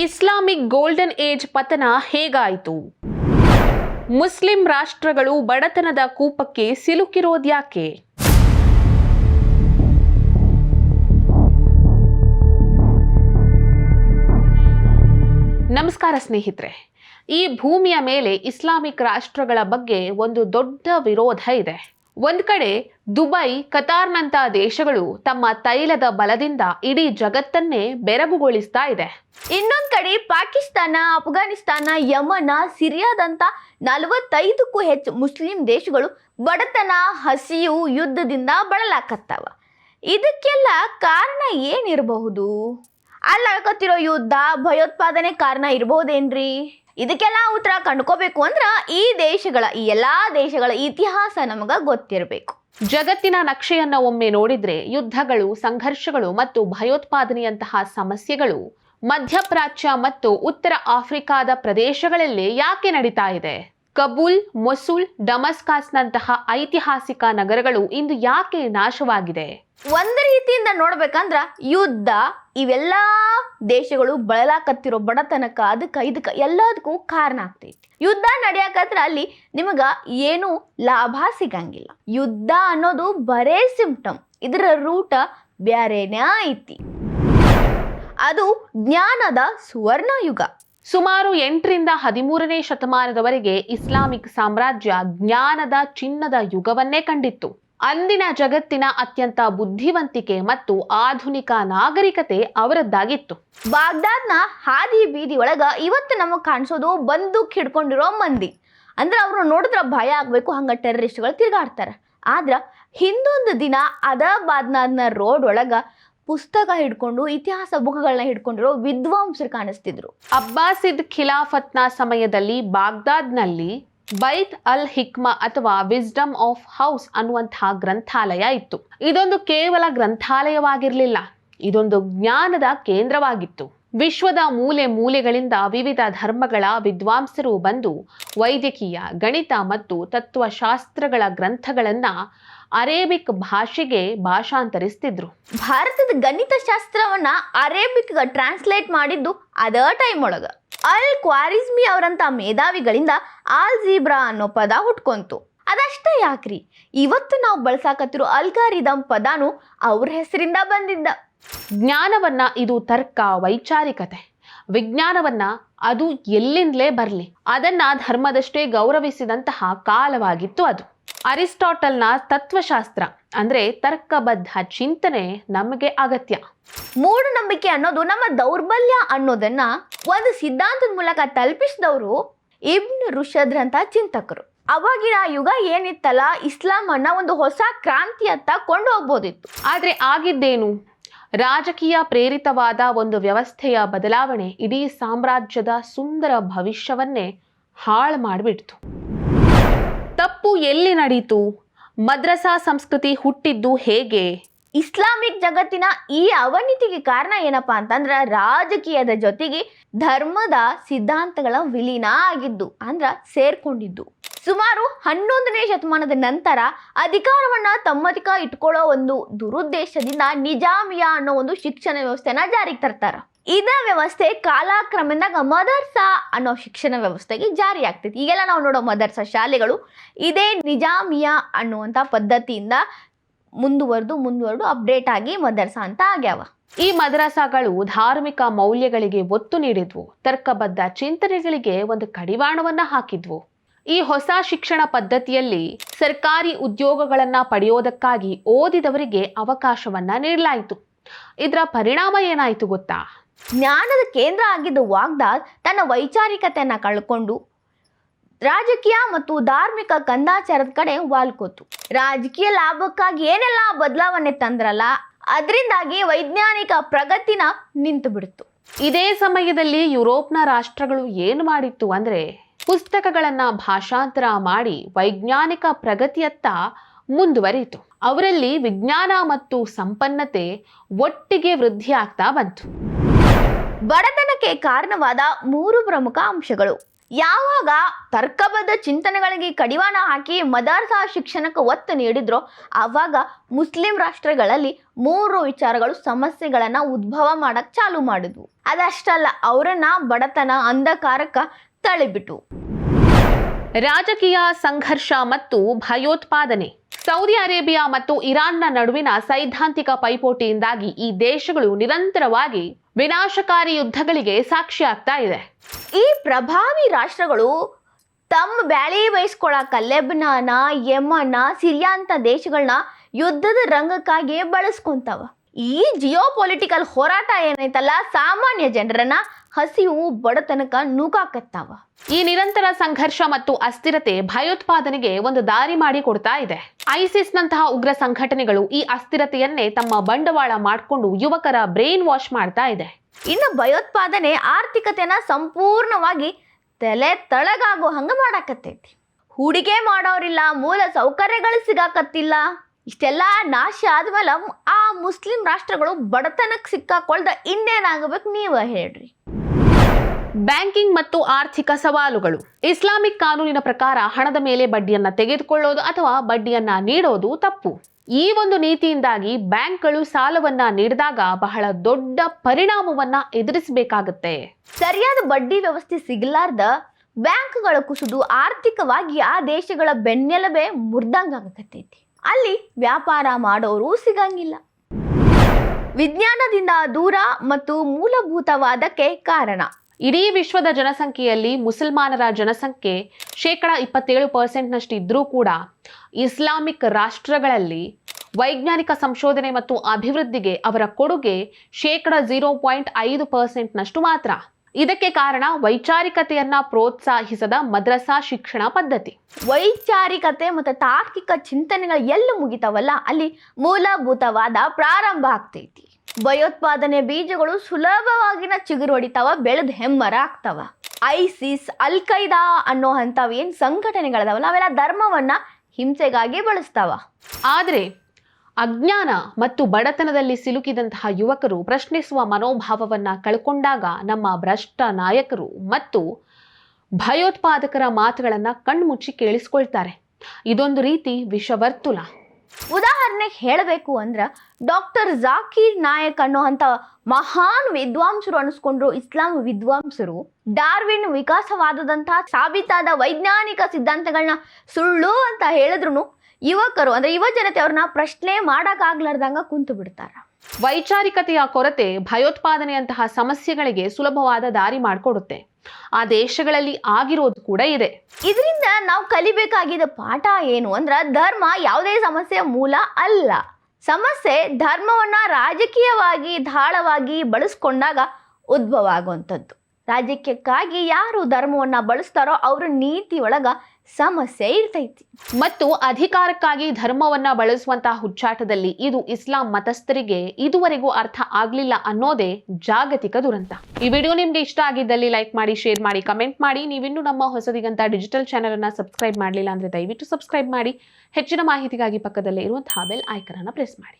Islamic golden age ಪತನ ಹೇಗಾಯಿತು? Muslim ರಾಷ್ಟ್ರಗಳು ಬಡತನದ ಕೂಪಕ್ಕೆ ಸಿಲುಕಿರೋದ್ಯಾಕೆ ನಮಸ್ಕಾರ ಸ್ನೇಹಿತರೆ, ಈ ಭೂಮಿಯ ಮೇಲೆ ಇಸ್ಲಾಮಿಕ್ ರಾಷ್ಟ್ರಗಳ ಬಗ್ಗೆ ಒಂದು ದೊಡ್ಡ ವಿರೋಧ ಇದೆ. ಒಂದ್ ಕಡೆ ದುಬೈ, ಕತಾರ್ನಂತಹ ದೇಶಗಳು ತಮ್ಮ ತೈಲದ ಬಲದಿಂದ ಇಡೀ ಜಗತ್ತನ್ನೇ ಬೆರಗುಗೊಳಿಸ್ತಾ ಇದೆ. ಇನ್ನೊಂದು ಕಡೆ ಪಾಕಿಸ್ತಾನ, ಅಫ್ಘಾನಿಸ್ತಾನ, ಯಮನ, ಸಿರಿಯಾದಂತ ನಲವತ್ತೈದಕ್ಕೂ ಹೆಚ್ಚು ಮುಸ್ಲಿಂ ದೇಶಗಳು ಬಡತನ, ಹಸಿವು ಯುದ್ಧದಿಂದ ಬಳಲಾಕತ್ತಾವ. ಇದಕ್ಕೆಲ್ಲ ಕಾರಣ ಏನಿರಬಹುದು? ಅಲ್ಲಾಕತ್ತಿರೋ ಯುದ್ಧ, ಭಯೋತ್ಪಾದನೆ ಕಾರಣ ಇರಬಹುದೇನ್ರಿ ಇದಕ್ಕೆಲ್ಲ ಉತ್ತರ ಕಂಡುಕೋಬೇಕು ಅಂದ್ರೆ ಈ ದೇಶಗಳ, ಈ ಎಲ್ಲಾ ದೇಶಗಳ ಇತಿಹಾಸ ನಮಗ ಗೊತ್ತಿರಬೇಕು. ಜಗತ್ತಿನ ನಕ್ಷೆಯನ್ನ ಒಮ್ಮೆ ನೋಡಿದ್ರೆ ಯುದ್ಧಗಳು, ಸಂಘರ್ಷಗಳು ಮತ್ತು ಭಯೋತ್ಪಾದನೆಯಂತಹ ಸಮಸ್ಯೆಗಳು ಮಧ್ಯಪ್ರಾಚ್ಯ ಮತ್ತು ಉತ್ತರ ಆಫ್ರಿಕಾದ ಪ್ರದೇಶಗಳಲ್ಲಿ ಯಾಕೆ ನಡೀತಾ ಇದೆ? ಕಬೂಲ್ ಮೊಸುಲ್ ಡಮಸ್ಕಾಸ್ನಂತಹ ಐತಿಹಾಸಿಕ ನಗರಗಳು ಇಂದು ಯಾಕೆ ನಾಶವಾಗಿದೆ? ಒಂದು ರೀತಿಯಿಂದ ನೋಡ್ಬೇಕಂದ್ರ ಯುದ್ಧ, ಇವೆಲ್ಲ ದೇಶಗಳು ಬಳಲಾಕತ್ತಿರೋ ಬಡತನಕ ಅದಕ್ಕ ಇದಕ್ಕ ಎಲ್ಲದಕ್ಕೂ ಕಾರಣ ಆಗ್ತೈತಿ. ಯುದ್ಧ ನಡೆಯಕತ್ರ ಅಲ್ಲಿ ನಿಮಗ ಏನು ಲಾಭ ಸಿಗಂಗಿಲ್ಲ. ಯುದ್ಧ ಅನ್ನೋದು ಬರೇ ಸಿಂಪ್ಟಮ್, ಇದರ ರೂಟ ಬ್ಯಾರೇನೇ ಐತಿ. ಅದು ಜ್ಞಾನದ ಸುವರ್ಣ ಯುಗ ಸುಮಾರು ಎಂಟರಿಂದ ಹದಿಮೂರನೇ ಶತಮಾನದವರೆಗೆ ಇಸ್ಲಾಮಿಕ್ ಸಾಮ್ರಾಜ್ಯ ಜ್ಞಾನದ ಚಿನ್ನದ ಯುಗವನ್ನೇ ಕಂಡಿತ್ತು. ಅಂದಿನ ಜಗತ್ತಿನ ಅತ್ಯಂತ ಬುದ್ಧಿವಂತಿಕೆ ಮತ್ತು ಆಧುನಿಕ ನಾಗರಿಕತೆ ಅವರದ್ದಾಗಿತ್ತು. ಬಾಗ್ದಾದ್ನ ಹಾದಿ ಬೀದಿ ಒಳಗ ಇವತ್ತು ನಮಗೆ ಕಾಣಿಸೋದು ಬಂದೂಕ್ ಹಿಡ್ಕೊಂಡಿರೋ ಮಂದಿ. ಅಂದ್ರೆ ಅವರು ನೋಡಿದ್ರ ಭಯ ಆಗ್ಬೇಕು, ಹಂಗ ಟೆರರಿಸ್ಟ್ಗಳು ತಿರ್ಗಾಡ್ತಾರ. ಆದ್ರ ಹಿಂದೊಂದು ದಿನ ಅದಾಬಾದ್ನ ರೋಡ್ ಒಳಗ ಪುಸ್ತಕ ಹಿಡ್ಕೊಂಡು, ಇತಿಹಾಸ ಬುಕ್ಗಳನ್ನ ಹಿಡ್ಕೊಂಡಿರೋ ವಿದ್ವಾಂಸರು ಕಾಣಿಸ್ತಿದ್ರು. ಅಬ್ಬಾಸಿದ್ ಖಿಲಾಫತ್ನ ಸಮಯದಲ್ಲಿ ಬಾಗ್ದಾದ್ನಲ್ಲಿ ಬೈತ್ ಅಲ್ ಹಿಕ್ಮಾ ಅಥವಾ ವಿಸ್ಡಮ್ ಆಫ್ ಹೌಸ್ ಅನ್ನುವಂತಹ ಗ್ರಂಥಾಲಯ ಇತ್ತು. ಇದೊಂದು ಕೇವಲ ಗ್ರಂಥಾಲಯವಾಗಿರಲಿಲ್ಲ, ಇದೊಂದು ಜ್ಞಾನದ ಕೇಂದ್ರವಾಗಿತ್ತು. ವಿಶ್ವದ ಮೂಲೆ ಮೂಲೆಗಳಿಂದ ವಿವಿಧ ಧರ್ಮಗಳ ವಿದ್ವಾಂಸರು ಬಂದು ವೈದ್ಯಕೀಯ, ಗಣಿತ ಮತ್ತು ತತ್ವಶಾಸ್ತ್ರಗಳ ಗ್ರಂಥಗಳನ್ನ ಅರೇಬಿಕ್ ಭಾಷೆಗೆ ಭಾಷಾಂತರಿಸ್ತಿದ್ರು. ಭಾರತದ ಗಣಿತ ಶಾಸ್ತ್ರವನ್ನ ಅರೇಬಿಕ್ ಟ್ರಾನ್ಸ್ಲೇಟ್ ಮಾಡಿದ್ದು ಅದ ಟೈಮ್ ಒಳಗ. ಅಲ್ ಕ್ವಾರಿಸ್ಮಿ ಅವರಂತ ಮೇಧಾವಿಗಳಿಂದ ಆಲ್ ಜೀಬ್ರಾ ಅನ್ನೋ ಪದ ಹುಟ್ಕೊಂತು. ಅದಷ್ಟೇ ಯಾಕ್ರಿ? ಇವತ್ತು ನಾವು ಬಳಸಾಕತ್ತಿರೋ ಅಲ್ಗಾರಿದಮ್ ಪದಾನು ಅವ್ರ ಹೆಸರಿಂದ ಬಂದಿದ್ದ. ಜ್ಞಾನವನ್ನ ಇದು ತರ್ಕ ವೈಚಾರಿಕತೆ. ವಿಜ್ಞಾನವನ್ನ ಅದು ಎಲ್ಲಿಂದಲೇ ಬರಲಿ ಅದನ್ನ ಧರ್ಮದಷ್ಟೇ ಗೌರವಿಸಿದಂತಹ ಕಾಲವಾಗಿತ್ತು ಅದು. ಅರಿಸ್ಟಾಟಲ್ನ ತತ್ವಶಾಸ್ತ್ರ ಅಂದ್ರೆ ತರ್ಕಬದ್ಧ ಚಿಂತನೆ ನಮಗೆ ಅಗತ್ಯ. ಮೂಢನಂಬಿಕೆ ಅನ್ನೋದು ನಮ್ಮ ದೌರ್ಬಲ್ಯ ಅನ್ನೋದನ್ನ ಒಂದು ಸಿದ್ಧಾಂತದ ಮೂಲಕ ತಲುಪಿಸಿದವರು ಇಬ್ನ್ ರುಷದ್ರಂತ ಚಿಂತಕರು. ಅವಾಗಿನ ಯುಗ ಏನಿತ್ತಲ್ಲ ಇಸ್ಲಾಂ ಅನ್ನ ಒಂದು ಹೊಸ ಕ್ರಾಂತಿಯತ್ತ ಕೊಂಡು ಹೋಗ್ಬೋದಿತ್ತು ಆದ್ರೆ ಆಗಿದ್ದೇನು? ರಾಜಕೀಯ ಪ್ರೇರಿತವಾದ ಒಂದು ವ್ಯವಸ್ಥೆಯ ಬದಲಾವಣೆ ಇಡೀ ಸಾಮ್ರಾಜ್ಯದ ಸುಂದರ ಭವಿಷ್ಯವನ್ನೇ ಹಾಳು ಮಾಡಿಬಿಡ್ತು. ತಪ್ಪು ಎಲ್ಲಿ ನಡೀತು? ಮದ್ರಸಾ ಸಂಸ್ಕೃತಿ ಹುಟ್ಟಿದ್ದು ಹೇಗೆ? ಇಸ್ಲಾಮಿಕ್ ಜಗತ್ತಿನ ಈ ಅವನತಿಗೆ ಕಾರಣ ಏನಪ್ಪಾ ಅಂತಂದ್ರ ರಾಜಕೀಯದ ಜೊತೆಗೆ ಧರ್ಮದ ಸಿದ್ಧಾಂತಗಳ ವಿಲೀನ ಆಗಿದ್ದು ಅಂದ್ರ ಸೇರ್ಕೊಂಡಿದ್ದು. ಸುಮಾರು ಹನ್ನೊಂದನೇ ಶತಮಾನದ ನಂತರ ಅಧಿಕಾರವನ್ನ ತಮ್ಮದಿಕ ಇಟ್ಕೊಳ್ಳೋ ಒಂದು ದುರುದ್ದೇಶದಿಂದ ನಿಜಾಮಿಯಾ ಅನ್ನೋ ಒಂದು ಶಿಕ್ಷಣ ವ್ಯವಸ್ಥೆನ ಜಾರಿಗೆ ತರ್ತಾರ. ಇದ ವ್ಯವಸ್ಥೆ ಕಾಲಕ್ರಮದಾಗ ಮದರ್ಸಾ ಅನ್ನೋ ಶಿಕ್ಷಣ ವ್ಯವಸ್ಥೆಗೆ ಜಾರಿ ಆಗ್ತೈತಿ ಈಗೆಲ್ಲ ನಾವು ನೋಡೋ ಮದರ್ಸಾ ಶಾಲೆಗಳು ಇದೇ ನಿಜಾಮಿಯಾ ಅನ್ನುವಂಥ ಪದ್ಧತಿಯಿಂದ ಮುಂದುವರೆದು ಮುಂದುವರೆದು ಅಪ್ಡೇಟ್ ಆಗಿ ಮದರ್ಸಾ ಅಂತ ಆಗ್ಯಾವ. ಈ ಮದ್ರಸಾಗಳು ಧಾರ್ಮಿಕ ಮೌಲ್ಯಗಳಿಗೆ ಒತ್ತು ನೀಡಿದ್ವು. ತರ್ಕಬದ್ಧ ಚಿಂತನೆಗಳಿಗೆ ಒಂದು ಕಡಿವಾಣವನ್ನ ಹಾಕಿದ್ವು. ಈ ಹೊಸ ಶಿಕ್ಷಣ ಪದ್ಧತಿಯಲ್ಲಿ ಸರ್ಕಾರಿ ಉದ್ಯೋಗಗಳನ್ನ ಪಡೆಯೋದಕ್ಕಾಗಿ ಓದಿದವರಿಗೆ ಅವಕಾಶವನ್ನ ನೀಡಲಾಯಿತು. ಇದರ ಪರಿಣಾಮ ಏನಾಯಿತು ಗೊತ್ತಾ? ಜ್ಞಾನದ ಕೇಂದ್ರ ಆಗಿದ್ದ ವಾಗ್ದಾದ್ ತನ್ನ ವೈಚಾರಿಕತೆಯನ್ನ ಕಳ್ಕೊಂಡು ರಾಜಕೀಯ ಮತ್ತು ಧಾರ್ಮಿಕ ಕಂದಾಚಾರದ ಕಡೆ ವಾಲ್ಕೋತು ರಾಜಕೀಯ ಲಾಭಕ್ಕಾಗಿ ಏನೆಲ್ಲ ಬದಲಾವಣೆ ತಂದ್ರಲ್ಲ ಅದರಿಂದಾಗಿ ವೈಜ್ಞಾನಿಕ ಪ್ರಗತಿನ ನಿಂತು ಬಿಡ್ತು. ಇದೇ ಸಮಯದಲ್ಲಿ ಯುರೋಪ್ನ ರಾಷ್ಟ್ರಗಳು ಏನು ಮಾಡಿತ್ತು ಅಂದ್ರೆ ಪುಸ್ತಕಗಳನ್ನ ಭಾಷಾಂತರ ಮಾಡಿ ವೈಜ್ಞಾನಿಕ ಪ್ರಗತಿಯತ್ತ ಮುಂದುವರಿಯಿತು. ಅವರಲ್ಲಿ ವಿಜ್ಞಾನ ಮತ್ತು ಸಂಪನ್ನತೆ ಒಟ್ಟಿಗೆ ವೃದ್ಧಿ ಆಗ್ತಾ ಬಂತು. ಬಡತನಕ್ಕೆ ಕಾರಣವಾದ ಮೂರು ಪ್ರಮುಖ ಅಂಶಗಳು. ಯಾವಾಗ ತರ್ಕಬದ್ಧ ಚಿಂತನೆಗಳಿಗೆ ಕಡಿವಾಣ ಹಾಕಿ ಮದರ್ಸಾ ಶಿಕ್ಷಣಕ್ಕೆ ಒತ್ತು ನೀಡಿದ್ರೋ, ಆವಾಗ ಮುಸ್ಲಿಂ ರಾಷ್ಟ್ರಗಳಲ್ಲಿ ಮೂರು ವಿಚಾರಗಳು ಸಮಸ್ಯೆಗಳನ್ನು ಉದ್ಭವ ಮಾಡಕ್ ಚಾಲು ಮಾಡಿದ್ವು. ಅದಷ್ಟಲ್ಲ, ಅವರನ್ನ ಬಡತನ, ಅಂಧಕಾರಕ್ಕೆ ತಳಿಬಿಟ್ವು ರಾಜಕೀಯ ಸಂಘರ್ಷ ಮತ್ತು ಭಯೋತ್ಪಾದನೆ. ಸೌದಿ ಅರೇಬಿಯಾ ಮತ್ತು ಇರಾನ್ನ ನಡುವಿನ ಸೈದ್ಧಾಂತಿಕ ಪೈಪೋಟಿಯಿಂದಾಗಿ ಈ ದೇಶಗಳು ನಿರಂತರವಾಗಿ ವಿನಾಶಕಾರಿ ಯುದ್ಧಗಳಿಗೆ ಸಾಕ್ಷಿಯಾಗ್ತಾ ಇದೆ. ಈ ಪ್ರಭಾವಿ ರಾಷ್ಟ್ರಗಳು ತಮ್ಮ ಬ್ಯಾಳಿ ಬಯಸ್ಕೊಳಕ ಲೆಬ್ನಾನ ಯಮನ, ಸಿರಿಯಾ ಅಂತ ದೇಶಗಳನ್ನ ಯುದ್ಧದ ರಂಗಕ್ಕಾಗಿ ಬಳಸ್ಕೊಂತಾವ. ಈ ಜಿಯೋ ಪೊಲಿಟಿಕಲ್ ಹೋರಾಟ ಏನೈತಲ್ಲ ಸಾಮಾನ್ಯ ಜನರನ್ನ ಹಸಿವು ಬಡತನಕ ನೂಕಾಕತ್ತಾವ. ಈ ನಿರಂತರ ಸಂಘರ್ಷ ಮತ್ತು ಅಸ್ಥಿರತೆ ಭಯೋತ್ಪಾದನೆಗೆ ಒಂದು ದಾರಿ ಮಾಡಿ ಕೊಡ್ತಾ ಇದೆ. ಐಸಿಸ್ನಂತಹ ಉಗ್ರ ಸಂಘಟನೆಗಳು ಈ ಅಸ್ಥಿರತೆಯನ್ನೇ ತಮ್ಮ ಬಂಡವಾಳ ಮಾಡಿಕೊಂಡು ಯುವಕರ ಬ್ರೈನ್ ವಾಶ್ ಮಾಡ್ತಾ ಇದೆ. ಇನ್ನು ಭಯೋತ್ಪಾದನೆ ಆರ್ಥಿಕತೆನ ಸಂಪೂರ್ಣವಾಗಿ ತಲೆ ತಳಗಾಗೋ ಹಂಗ ಮಾಡಾಕತ್ತೈತಿ. ಹೂಡಿಕೆ ಮಾಡೋರಿಲ್ಲ, ಮೂಲ ಸೌಕರ್ಯಗಳು ಸಿಗಾಕತ್ತಿಲ್ಲ. ಇಷ್ಟೆಲ್ಲ ನಾಶ ಆದ್ಮೇಲೆ ಆ ಮುಸ್ಲಿಂ ರಾಷ್ಟ್ರಗಳು ಬಡತನಕ್ಕೆ ಸಿಕ್ಕಾಕೊಳ್ದ ಇನ್ನೇನಾಗಬೇಕು ನೀವ ಹೇಳ್ರಿ. ಬ್ಯಾಂಕಿಂಗ್ ಮತ್ತು ಆರ್ಥಿಕ ಸವಾಲುಗಳು. ಇಸ್ಲಾಮಿಕ್ ಕಾನೂನಿನ ಪ್ರಕಾರ ಹಣದ ಮೇಲೆ ಬಡ್ಡಿಯನ್ನ ತೆಗೆದುಕೊಳ್ಳೋದು ಅಥವಾ ಬಡ್ಡಿಯನ್ನ ನೀಡೋದು ತಪ್ಪು. ಈ ಒಂದು ನೀತಿಯಿಂದಾಗಿ ಬ್ಯಾಂಕ್ಗಳು ಸಾಲವನ್ನ ನೀಡಿದಾಗ ಬಹಳ ದೊಡ್ಡ ಪರಿಣಾಮವನ್ನ ಎದುರಿಸಬೇಕಾಗುತ್ತೆ. ಸರಿಯಾದ ಬಡ್ಡಿ ವ್ಯವಸ್ಥೆ ಸಿಗಲಾರ್ದ ಬ್ಯಾಂಕ್ಗಳ ಕುಸಿದು ಆರ್ಥಿಕವಾಗಿ ಆ ದೇಶಗಳ ಬೆನ್ನೆಲುಬೆ ಮುರ್ದಂಗಾಗಕತ್ತೈತಿ ಅಲ್ಲಿ ವ್ಯಾಪಾರ ಮಾಡೋರು ಸಿಗಂಗಿಲ್ಲ. ವಿಜ್ಞಾನದಿಂದ ದೂರ ಮತ್ತು ಮೂಲಭೂತವಾದಕ್ಕೆ ಕಾರಣ. ಇಡೀ ವಿಶ್ವದ ಜನಸಂಖ್ಯೆಯಲ್ಲಿ ಮುಸಲ್ಮಾನರ ಜನಸಂಖ್ಯೆ ಶೇಕಡ ಇಪ್ಪತ್ತೇಳು ಪರ್ಸೆಂಟ್ನಷ್ಟು ಇದ್ರೂ ಕೂಡ ಇಸ್ಲಾಮಿಕ್ ರಾಷ್ಟ್ರಗಳಲ್ಲಿ ವೈಜ್ಞಾನಿಕ ಸಂಶೋಧನೆ ಮತ್ತು ಅಭಿವೃದ್ಧಿಗೆ ಅವರ ಕೊಡುಗೆ ಶೇಕಡ ಜೀರೋ ಪಾಯಿಂಟ್ ಐದು ಪರ್ಸೆಂಟ್ನಷ್ಟು ಮಾತ್ರ. ಇದಕ್ಕೆ ಕಾರಣ ವೈಚಾರಿಕತೆಯನ್ನ ಪ್ರೋತ್ಸಾಹಿಸದ ಮದ್ರಸಾ ಶಿಕ್ಷಣ ಪದ್ಧತಿ. ವೈಚಾರಿಕತೆ ಮತ್ತು ತಾರ್ಕಿಕ ಚಿಂತನೆಗಳು ಎಲ್ಲಿ ಮುಗಿತಾವಲ್ಲ? ಅಲ್ಲಿ ಮೂಲಭೂತವಾದ ಪ್ರಾರಂಭ ಆಗ್ತೈತಿ. ಭಯೋತ್ಪಾದನೆ ಬೀಜಗಳು ಸುಲಭವಾಗಿನ ಚಿಗುರು ಹೊಡಿತಾವ, ಬೆಳೆದ್ ಹೆಮ್ಮರ ಆಗ್ತಾವ. ಐಸಿಸ್, ಅಲ್ ಖೈದಾ ಅನ್ನೋ ಅಂಥವು ಏನು ಸಂಘಟನೆಗಳದಾವಲ್ಲ ಅವೆಲ್ಲ ಧರ್ಮವನ್ನ ಹಿಂಸೆಗಾಗಿ ಬಳಸ್ತಾವ. ಆದರೆ ಅಜ್ಞಾನ ಮತ್ತು ಬಡತನದಲ್ಲಿ ಸಿಲುಕಿದಂತಹ ಯುವಕರು ಪ್ರಶ್ನಿಸುವ ಮನೋಭಾವವನ್ನ ಕಳ್ಕೊಂಡಾಗ ನಮ್ಮ ಭ್ರಷ್ಟ ನಾಯಕರು ಮತ್ತು ಭಯೋತ್ಪಾದಕರ ಮಾತುಗಳನ್ನ ಕಣ್ಮುಚ್ಚಿ ಕೇಳಿಸ್ಕೊಳ್ತಾರೆ. ಇದೊಂದು ರೀತಿ ವಿಷವರ್ತುಲ. ಉದಾಹರಣೆಗೆ ಹೇಳಬೇಕು ಅಂದ್ರೆ ಡಾಕ್ಟರ್ ಜಾಕೀರ್ ನಾಯಕ್ ಅನ್ನೋ ಅಂಥ ಮಹಾನ್ ವಿದ್ವಾಂಸರು ಅನಿಸ್ಕೊಂಡ್ರು ಇಸ್ಲಾಂ ವಿದ್ವಾಂಸರು ಡಾರ್ವಿನ್ ವಿಕಾಸವಾದದಂತಹ ಸಾಬೀತಾದ ವೈಜ್ಞಾನಿಕ ಸಿದ್ಧಾಂತಗಳನ್ನ ಸುಳ್ಳು ಅಂತ ಹೇಳಿದ್ರು ಯುವಕರು, ಅಂದ್ರೆ ಯುವ ಜನತೆ ಅವ್ರನ್ನ ಪ್ರಶ್ನೆ ಮಾಡಕ್ಕಾಗ್ಲಾರ್ದಂಗ ಕುಂತು ಬಿಡ್ತಾರ. ವೈಚಾರಿಕತೆಯ ಕೊರತೆ ಭಯೋತ್ಪಾದನೆಯಂತಹ ಸಮಸ್ಯೆಗಳಿಗೆ ಸುಲಭವಾದ ದಾರಿ ಮಾಡಿಕೊಡುತ್ತೆ. ಆ ದೇಶಗಳಲ್ಲಿ ಆಗಿರೋದು ಕೂಡ ಇದೆ. ಇದರಿಂದ ನಾವು ಕಲಿಬೇಕಾಗಿದ್ದ ಪಾಠ ಏನು ಅಂದ್ರೆ ಧರ್ಮ ಯಾವುದೇ ಸಮಸ್ಯೆಯ ಮೂಲ ಅಲ್ಲ. ಸಮಸ್ಯೆ ಧರ್ಮವನ್ನ ರಾಜಕೀಯವಾಗಿ ಧಾಳವಾಗಿ ಬಳಸ್ಕೊಂಡಾಗ ಉದ್ಭವ ಆಗುವಂಥದ್ದು. ರಾಜಕೀಯಕ್ಕಾಗಿ ಯಾರು ಧರ್ಮವನ್ನ ಬಳಸ್ತಾರೋ ಅವರ ನೀತಿ ಸಮಸ್ಯೆ ಇರ್ತೈತಿ. ಮತ್ತು ಅಧಿಕಾರಕ್ಕಾಗಿ ಧರ್ಮವನ್ನ ಬಳಸುವಂತಹ ಹುಚ್ಚಾಟದಲ್ಲಿ ಇದು ಇಸ್ಲಾಂ ಮತಸ್ಥರಿಗೆ ಇದುವರೆಗೂ ಅರ್ಥ ಆಗ್ಲಿಲ್ಲ ಅನ್ನೋದೇ ಜಾಗತಿಕ ದುರಂತ. ಈ ವಿಡಿಯೋ ನಿಮ್ಗೆ ಇಷ್ಟ ಆಗಿದ್ದಲ್ಲಿ ಲೈಕ್ ಮಾಡಿ, ಶೇರ್ ಮಾಡಿ, ಕಮೆಂಟ್ ಮಾಡಿ. ನೀವಿನ್ನೂ ನಮ್ಮ ಹೊಸದಿಗಂತ ಡಿಜಿಟಲ್ ಚಾನೆಲ್ ಅನ್ನ ಸಬ್ಸ್ಕ್ರೈಬ್ ಮಾಡಲಿಲ್ಲ ಅಂದ್ರೆ ದಯವಿಟ್ಟು ಸಬ್ಸ್ಕ್ರೈಬ್ ಮಾಡಿ. ಹೆಚ್ಚಿನ ಮಾಹಿತಿಗಾಗಿ ಪಕ್ಕದಲ್ಲೇ ಇರುವಂತಹ ಬೆಲ್ ಐಕನ್ ಅನ್ನ ಪ್ರೆಸ್ ಮಾಡಿ.